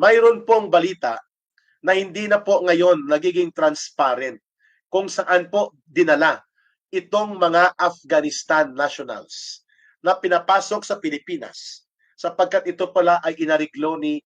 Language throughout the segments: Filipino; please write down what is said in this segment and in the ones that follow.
mayroon pong balita na hindi na po ngayon nagiging transparent kung saan po dinala itong mga Afghanistan nationals na pinapasok sa Pilipinas sapagkat ito pala ay inariglo ni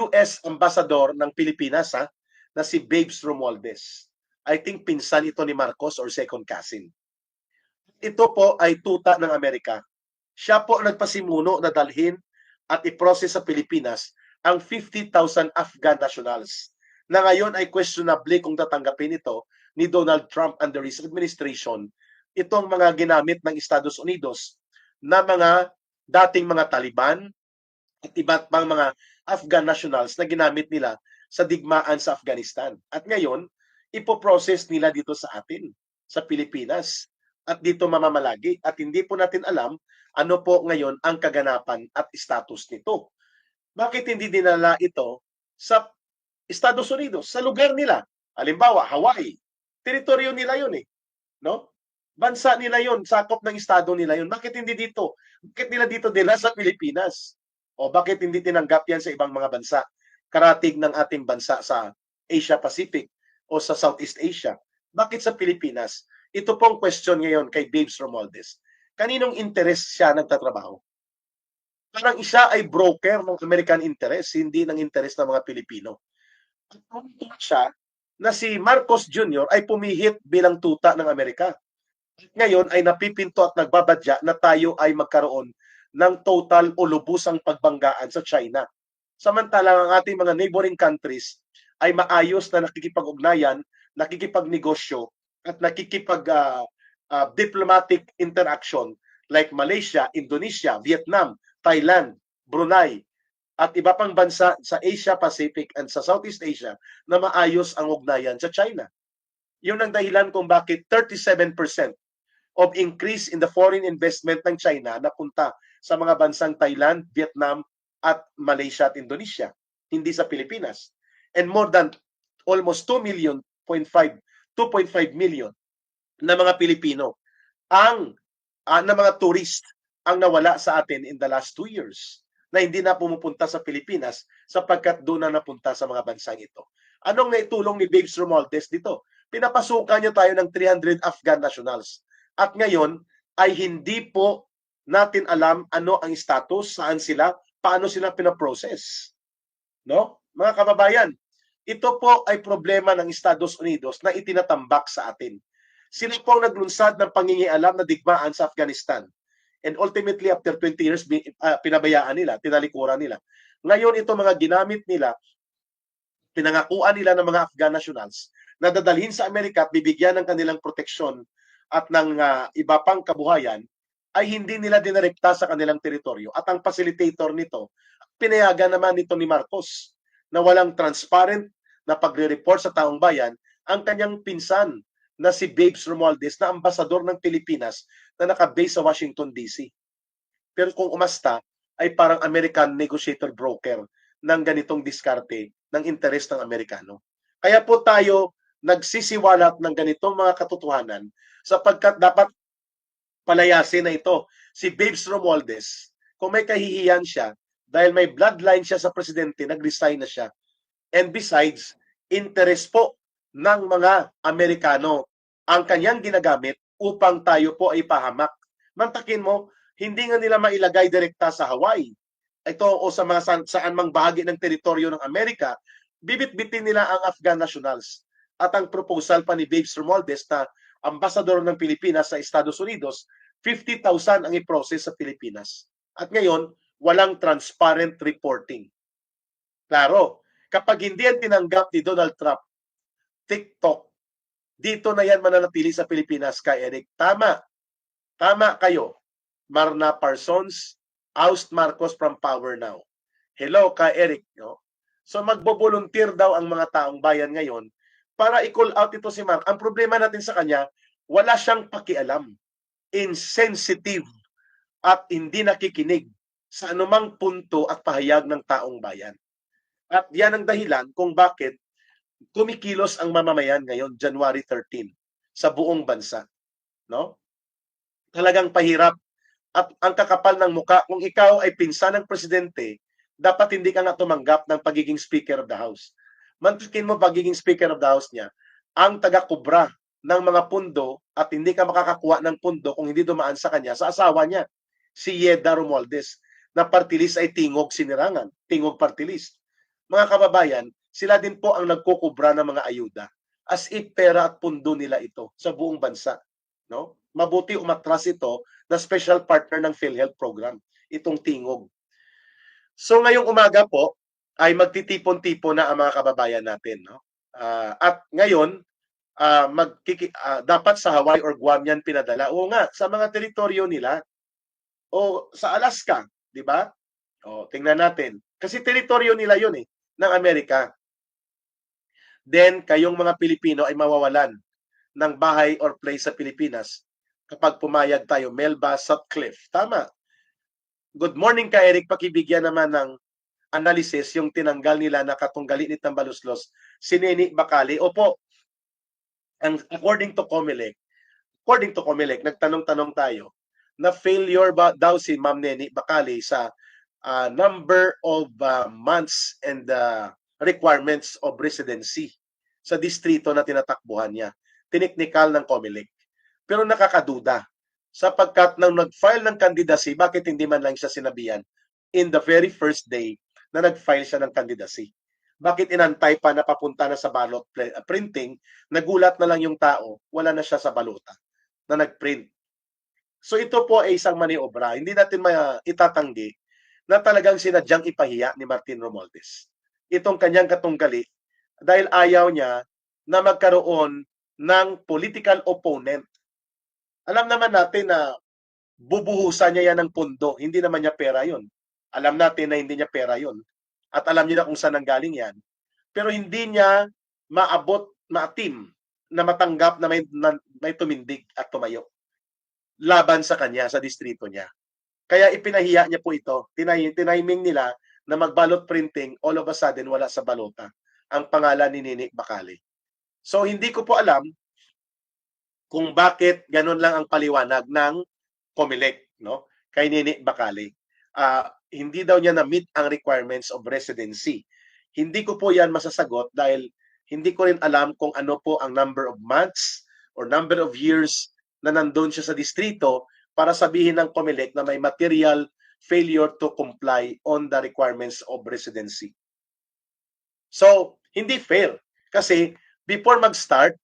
US Ambassador ng Pilipinas ha, na si Babes Romualdez. I think pinsan ito ni Marcos or second cousin. Ito po ay tuta ng Amerika. Siya po nagpasimuno na dalhin at i-process sa Pilipinas ang 50,000 Afghan nationals na ngayon ay questionably kung tatanggapin ito ni Donald Trump under his administration itong mga ginamit ng Estados Unidos na mga dating mga Taliban at iba't pang mga Afghan nationals na ginamit nila sa digmaan sa Afghanistan. At ngayon, ipoprocess nila dito sa atin, sa Pilipinas. At dito mamamalagi. At hindi po natin alam ano po ngayon ang kaganapan at status nito. Bakit hindi dinala ito sa Estados Unidos, sa lugar nila? Halimbawa, Hawaii. Teritoryo nila yun eh. No? Bansa nila yun, sakop ng estado nila yun. Bakit hindi dito? Bakit nila dito nila sa Pilipinas? O bakit hindi tinanggap yan sa ibang mga bansa? Karatig ng ating bansa sa Asia Pacific o sa Southeast Asia. Bakit sa Pilipinas? Ito pong question ngayon kay Babes Romualdez. Kaninong interest siya nagtatrabaho? Parang isa ay broker ng American interest, hindi ng interest ng mga Pilipino. At siya na si Marcos Jr. ay pumihit bilang tuta ng Amerika. Ngayon ay napipinto at nagbabadya na tayo ay magkaroon ng total o lubusang pagbanggaan sa China. Samantalang ang ating mga neighboring countries ay maayos na nakikipag-ugnayan, nakikipagnegosyo at nakikipag uh, uh, diplomatic interaction like Malaysia, Indonesia, Vietnam, Thailand, Brunei at iba pang bansa sa Asia Pacific and sa Southeast Asia na maayos ang ugnayan sa China. Yun ang dahilan kung bakit 37% of increase in the foreign investment ng China napunta sa mga bansang Thailand, Vietnam at Malaysia at Indonesia, hindi sa Pilipinas. And more than almost 2 million, 0.5, 2.5 million na mga Pilipino ang uh, na mga tourist ang nawala sa atin in the last two years na hindi na pumupunta sa Pilipinas sapagkat doon na napunta sa mga bansang ito. Anong naitulong ni Babes Romualdez dito? Pinapasukan niya tayo ng 300 Afghan nationals. At ngayon ay hindi po natin alam ano ang status, saan sila, paano sila pinaprocess. No? Mga kababayan, ito po ay problema ng Estados Unidos na itinatambak sa atin. Sila po ang naglunsad ng pangingialam na digmaan sa Afghanistan. And ultimately, after 20 years, uh, pinabayaan nila, tinalikuran nila. Ngayon, ito mga ginamit nila, pinangakuan nila ng mga Afghan nationals na dadalhin sa Amerika at bibigyan ng kanilang proteksyon at ng uh, iba pang kabuhayan, ay hindi nila dinirekta sa kanilang teritoryo. At ang facilitator nito, pinayagan naman nito ni Marcos na walang transparent na pagre-report sa taong bayan ang kanyang pinsan na si Babes Romualdez na ambasador ng Pilipinas na nakabase sa Washington DC. Pero kung umasta, ay parang American negotiator broker ng ganitong diskarte ng interes ng Amerikano. Kaya po tayo nagsisiwalat ng ganitong mga katotohanan sapagkat dapat palayasin na ito si Babes Romualdez kung may kahihiyan siya dahil may bloodline siya sa presidente, nag-resign na siya. And besides, interest po ng mga Amerikano ang kanyang ginagamit upang tayo po ay pahamak. Mantakin mo, hindi nga nila mailagay direkta sa Hawaii. Ito o sa mga saan, saan mang bahagi ng teritoryo ng Amerika, bibit-bitin nila ang Afghan nationals. At ang proposal pa ni Babes Romualdez na ambasador ng Pilipinas sa Estados Unidos, 50,000 ang i-process sa Pilipinas. At ngayon, walang transparent reporting. Klaro, kapag hindi yan tinanggap ni Donald Trump TikTok. Dito na yan mananatili sa Pilipinas kay Eric. Tama. Tama kayo. Marna Parsons, oust Marcos from power now. Hello ka Eric. No? So magbo-volunteer daw ang mga taong bayan ngayon para i-call out ito si Mark. Ang problema natin sa kanya, wala siyang pakialam. Insensitive at hindi nakikinig sa anumang punto at pahayag ng taong bayan. At yan ang dahilan kung bakit kumikilos ang mamamayan ngayon, January 13, sa buong bansa. No? Talagang pahirap. At ang kakapal ng muka, kung ikaw ay pinsan ng presidente dapat hindi ka nga tumanggap ng pagiging Speaker of the House. Mantikin mo pagiging Speaker of the House niya, ang taga-kubra ng mga pundo at hindi ka makakakuha ng pundo kung hindi dumaan sa kanya sa asawa niya, si Yeda Romualdez, na party list ay tingog sinirangan, tingog party list. Mga kababayan, sila din po ang nagkukubra ng mga ayuda as if pera at pundo nila ito sa buong bansa. No? Mabuti umatras ito na special partner ng PhilHealth program, itong tingog. So ngayong umaga po ay magtitipon-tipon na ang mga kababayan natin. No? Ah, at ngayon, ah, magkiki, ah, dapat sa Hawaii or Guam yan pinadala. Oo nga, sa mga teritoryo nila. O sa Alaska, di ba? O, tingnan natin. Kasi teritoryo nila yun eh, ng Amerika. Then, kayong mga Pilipino ay mawawalan ng bahay or place sa Pilipinas kapag pumayag tayo. Melba Sutcliffe. Tama. Good morning ka, Eric. Pakibigyan naman ng analysis yung tinanggal nila na katunggali ni Tambaluslos si Neni Bakali. Opo, ang according to Comelec, according to Comelec, nagtanong-tanong tayo na failure ba daw si Ma'am Neni Bakali sa uh, number of uh, months and uh, requirements of residency sa distrito na tinatakbuhan niya. Tiniknikal ng Comelec. Pero nakakaduda sapagkat nang nag-file ng candidacy, bakit hindi man lang siya sinabihan in the very first day na nag-file siya ng candidacy? Bakit inantay pa na papunta na sa ballot pl- printing, nagulat na lang yung tao, wala na siya sa balota na nag-print. So ito po ay isang maniobra. Hindi natin ma- itatanggi na talagang sinadyang ipahiya ni Martin Romualdez. Itong kanyang katunggali dahil ayaw niya na magkaroon ng political opponent. Alam naman natin na bubuhusan niya yan ng pundo. Hindi naman niya pera yon. Alam natin na hindi niya pera yon. At alam niya na kung saan nanggaling yan. Pero hindi niya maabot, maatim na matanggap na may, na, may tumindig at tumayo laban sa kanya, sa distrito niya. Kaya ipinahiya niya po ito. Tinay, tiniming nila na mag-ballot printing, all of a sudden wala sa balota ang pangalan ni Nini Bakali. So hindi ko po alam kung bakit ganun lang ang paliwanag ng Comelec no kay Nini Bakali. Ah, hindi daw niya na-meet ang requirements of residency. Hindi ko po yan masasagot dahil hindi ko rin alam kung ano po ang number of months or number of years na nandun siya sa distrito para sabihin ng Comelec na may material failure to comply on the requirements of residency. So, hindi fair. Kasi before mag-start,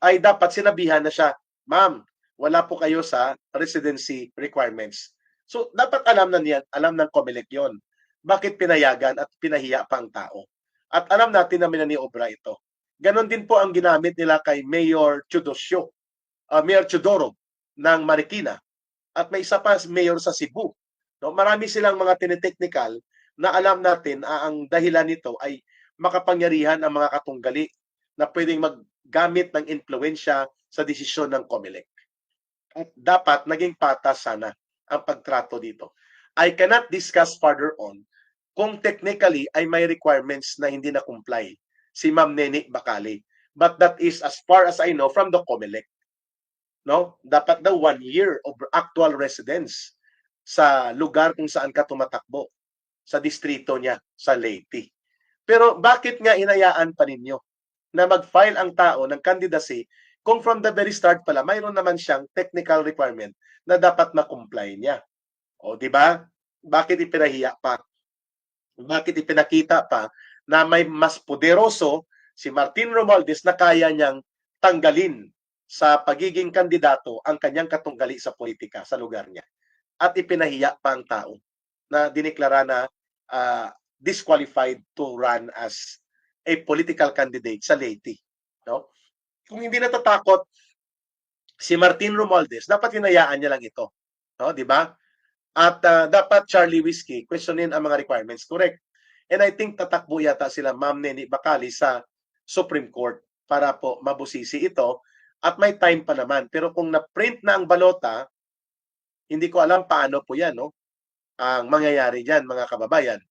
ay dapat sinabihan na siya, Ma'am, wala po kayo sa residency requirements. So, dapat alam na niyan, alam ng Comelec yon. Bakit pinayagan at pinahiya pa ang tao? At alam natin na minaniobra ito. Ganon din po ang ginamit nila kay Mayor Chudosyo, uh, Mayor Chudoro ng Marikina. At may isa pa mayor sa Cebu. No, marami silang mga tinetechnical na alam natin ah, ang dahilan nito ay makapangyarihan ang mga katunggali na pwedeng maggamit ng impluensya sa desisyon ng COMELEC. At dapat naging patas sana ang pagtrato dito. I cannot discuss further on kung technically ay may requirements na hindi na comply si Ma'am Nene Bakali. But that is as far as I know from the COMELEC. No? Dapat daw one year of actual residence sa lugar kung saan ka tumatakbo sa distrito niya sa Leyte. Pero bakit nga inayaan pa ninyo na mag-file ang tao ng candidacy kung from the very start pala mayroon naman siyang technical requirement na dapat ma-comply niya. O di ba? Bakit ipinahiya pa? Bakit ipinakita pa na may mas poderoso si Martin Romualdez na kaya niyang tanggalin sa pagiging kandidato ang kanyang katunggali sa politika sa lugar niya. At ipinahiya pa ang tao na diniklara na uh, disqualified to run as a political candidate sa Leyte. No? Kung hindi natatakot si Martin Romualdez, dapat hinayaan niya lang ito. No, di ba? At uh, dapat Charlie Whiskey questionin ang mga requirements. Correct. And I think tatakbo yata sila Ma'am Neni Bakali sa Supreme Court para po mabusisi ito at may time pa naman. Pero kung na-print na ang balota, hindi ko alam paano po yan, no? Ang mangyayari diyan, mga kababayan.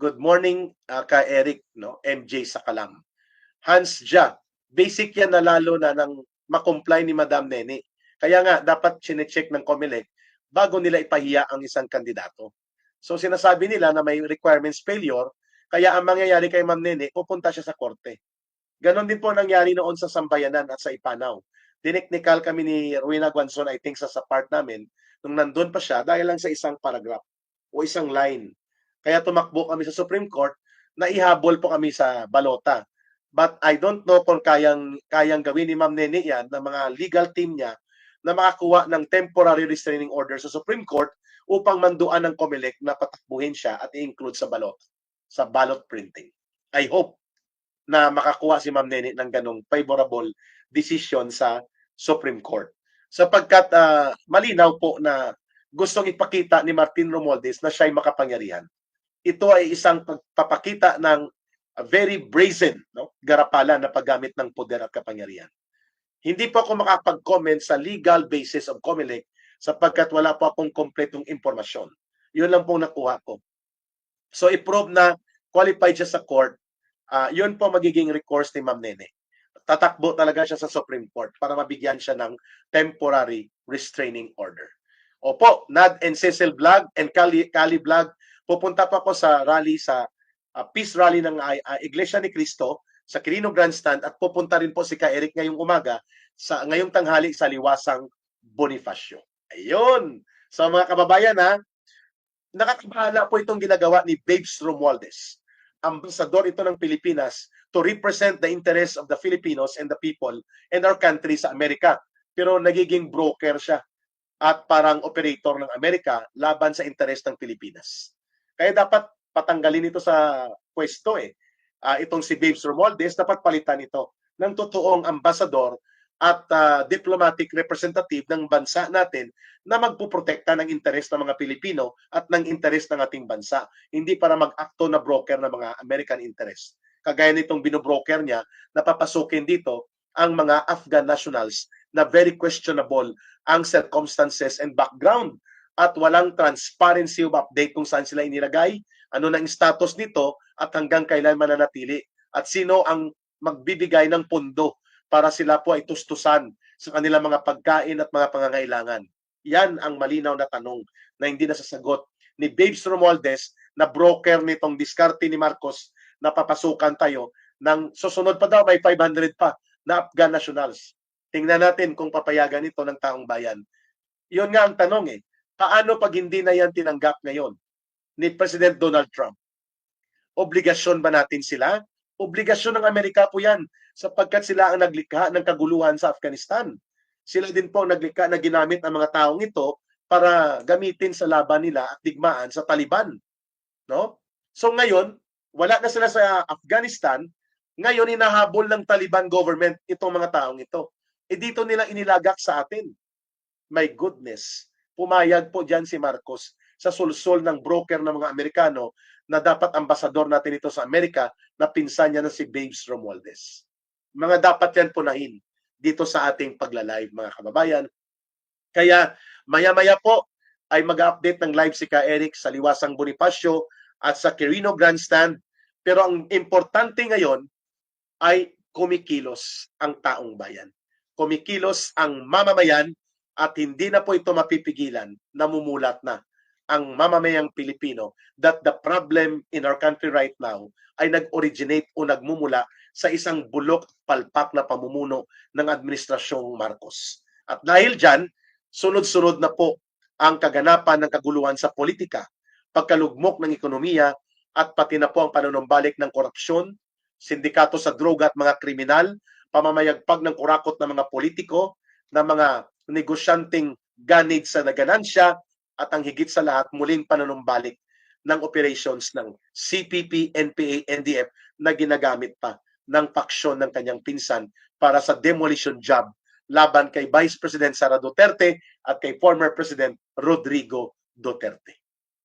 Good morning uh, ka Eric, no? MJ Sakalam. Hans Ja, basic yan na lalo na nang makomply ni Madam Nene. Kaya nga, dapat chinecheck ng COMELEC bago nila ipahiya ang isang kandidato. So sinasabi nila na may requirements failure, kaya ang mangyayari kay Ma'am Nene, pupunta siya sa korte. Ganon din po nangyari noon sa Sambayanan at sa Ipanaw. Diniknikal kami ni Ruina Guanzon, I think, sa, sa part namin, nung nandun pa siya, dahil lang sa isang paragraph o isang line. Kaya tumakbo kami sa Supreme Court na ihabol po kami sa balota. But I don't know kung kayang, kayang gawin ni Ma'am Nene yan, ng mga legal team niya, na makakuha ng temporary restraining order sa Supreme Court upang manduan ng COMELEC na patakbuhin siya at i-include sa balot, sa ballot printing. I hope na makakuha si Ma'am Nene ng ganong favorable decision sa Supreme Court. Sapagkat ah, malinaw po na gustong ipakita ni Martin Romualdez na siya'y makapangyarihan. Ito ay isang pagpapakita ng very brazen no, garapalan na paggamit ng poder at kapangyarihan. Hindi po ako makapag-comment sa legal basis of COMELEC sapagkat wala po akong kompletong impormasyon. Yun lang pong nakuha ko. So i-prove na qualified siya sa court, ah yun po magiging recourse ni Ma'am Nene. Tatakbo talaga siya sa Supreme Court para mabigyan siya ng temporary restraining order. Opo, Nad and Cecil Vlog and Kali, Kali Vlog, pupunta pa ako sa rally sa ah, peace rally ng ah, Iglesia ni Cristo sa Quirino Grandstand at pupunta rin po si Ka Eric ngayong umaga sa ngayong tanghali sa Liwasang Bonifacio. Ayun. So mga kababayan ha, nakakabahala po itong ginagawa ni Babes Romualdez. Ambasador ito ng Pilipinas to represent the interests of the Filipinos and the people and our country sa Amerika. Pero nagiging broker siya at parang operator ng Amerika laban sa interes ng Pilipinas. Kaya dapat patanggalin ito sa pwesto eh. Ah, itong si Babes Romualdez, dapat palitan ito ng totoong ambasador at ah, diplomatic representative ng bansa natin na magpuprotekta ng interes ng mga Pilipino at ng interes ng ating bansa. Hindi para mag-akto na broker ng mga American interest. Kagaya nitong binobroker niya, napapasukin dito ang mga Afghan nationals na very questionable ang circumstances and background at walang transparency of update kung saan sila inilagay, ano na ang status nito at hanggang kailan mananatili at sino ang magbibigay ng pondo para sila po ay tustusan sa kanilang mga pagkain at mga pangangailangan. Yan ang malinaw na tanong na hindi nasasagot ni Babes Romualdez na broker nitong diskarte ni Marcos na papasukan tayo ng susunod pa daw may 500 pa na Afghan nationals. Tingnan natin kung papayagan ito ng taong bayan. Yun nga ang tanong eh. Paano pag hindi na yan tinanggap ngayon ni President Donald Trump? Obligasyon ba natin sila? Obligasyon ng Amerika po yan sapagkat sila ang naglikha ng kaguluhan sa Afghanistan. Sila din po ang naglikha na ginamit ang mga taong ito para gamitin sa laban nila at digmaan sa Taliban. No? So ngayon, wala na sila sa Afghanistan, ngayon hinahabol ng Taliban government itong mga taong ito. E dito nila inilagak sa atin. My goodness, pumayag po diyan si Marcos sa sulsol ng broker ng mga Amerikano na dapat ambasador natin ito sa Amerika na pinsan niya na si Babes Romualdez. Mga dapat yan punahin dito sa ating pagla-live mga kababayan. Kaya maya-maya po ay mag-update ng live si Ka Eric sa Liwasang Bonifacio at sa Quirino Grandstand. Pero ang importante ngayon ay kumikilos ang taong bayan. Kumikilos ang mamamayan at hindi na po ito mapipigilan, namumulat na ang mamamayang Pilipino that the problem in our country right now ay nag-originate o nagmumula sa isang bulok palpak na pamumuno ng administrasyong Marcos. At dahil dyan, sunod-sunod na po ang kaganapan ng kaguluhan sa politika, pagkalugmok ng ekonomiya at pati na po ang panunumbalik ng korupsyon, sindikato sa droga at mga kriminal, pamamayagpag ng kurakot ng mga politiko, ng mga negosyanteng ganid sa naganansya, at ang higit sa lahat, muling panunumbalik ng operations ng CPP, NPA, NDF na ginagamit pa ng paksyon ng kanyang pinsan para sa demolition job laban kay Vice President Sara Duterte at kay former President Rodrigo Duterte.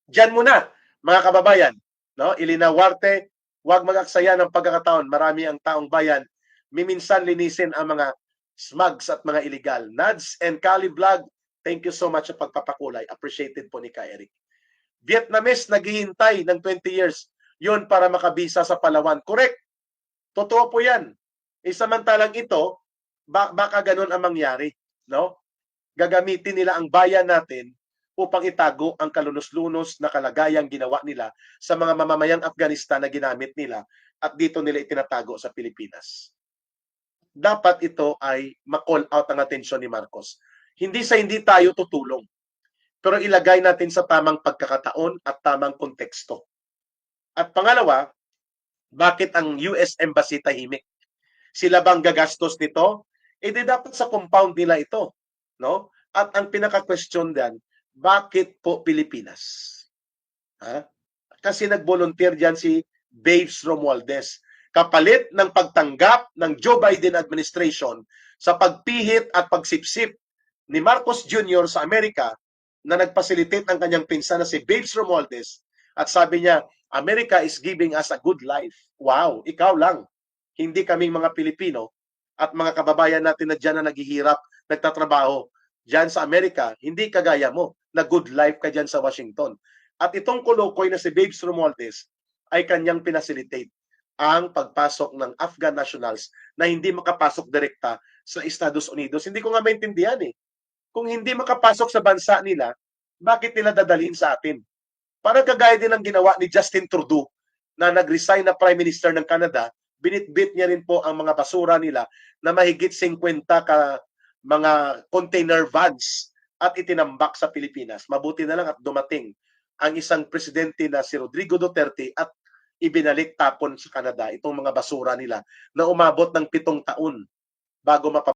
Diyan muna, mga kababayan, no? Ilina Huarte, huwag mag-aksaya ng pagkakataon. Marami ang taong bayan. Miminsan linisin ang mga smugs at mga illegal. Nads and Kali Vlog, thank you so much sa pagpapakulay. Appreciated po ni Ka Eric. Vietnamese naghihintay ng 20 years yon para makabisa sa Palawan. Correct. Totoo po yan. E samantalang ito, ba- baka ganun ang mangyari. No? Gagamitin nila ang bayan natin upang itago ang kalunos-lunos na kalagayang ginawa nila sa mga mamamayang Afghanistan na ginamit nila at dito nila itinatago sa Pilipinas. Dapat ito ay ma-call out ang atensyon ni Marcos. Hindi sa hindi tayo tutulong, pero ilagay natin sa tamang pagkakataon at tamang konteksto. At pangalawa, bakit ang US Embassy tahimik? Sila bang gagastos nito? Eh di dapat sa compound nila ito, no? At ang pinaka-question diyan, bakit po Pilipinas? Ha? Kasi nag-volunteer diyan si Babes Romualdez. Kapalit ng pagtanggap ng Joe Biden administration sa pagpihit at pagsipsip ni Marcos Jr. sa Amerika na nagpasilitate ng kanyang pinsan na si Babes Romualdez at sabi niya, America is giving us a good life. Wow, ikaw lang. Hindi kaming mga Pilipino at mga kababayan natin na dyan na naghihirap, nagtatrabaho dyan sa Amerika, hindi kagaya mo na good life ka dyan sa Washington. At itong kulukoy na si Babes Romualdez ay kanyang pinasilitate ang pagpasok ng Afghan nationals na hindi makapasok direkta sa Estados Unidos. Hindi ko nga maintindihan eh. Kung hindi makapasok sa bansa nila, bakit nila dadalhin sa atin? Parang kagaya din ang ginawa ni Justin Trudeau na nag-resign na Prime Minister ng Canada, binitbit niya rin po ang mga basura nila na mahigit 50 ka mga container vans at itinambak sa Pilipinas. Mabuti na lang at dumating ang isang presidente na si Rodrigo Duterte at ibinalik tapon sa Canada itong mga basura nila na umabot ng pitong taon bago mapapagawa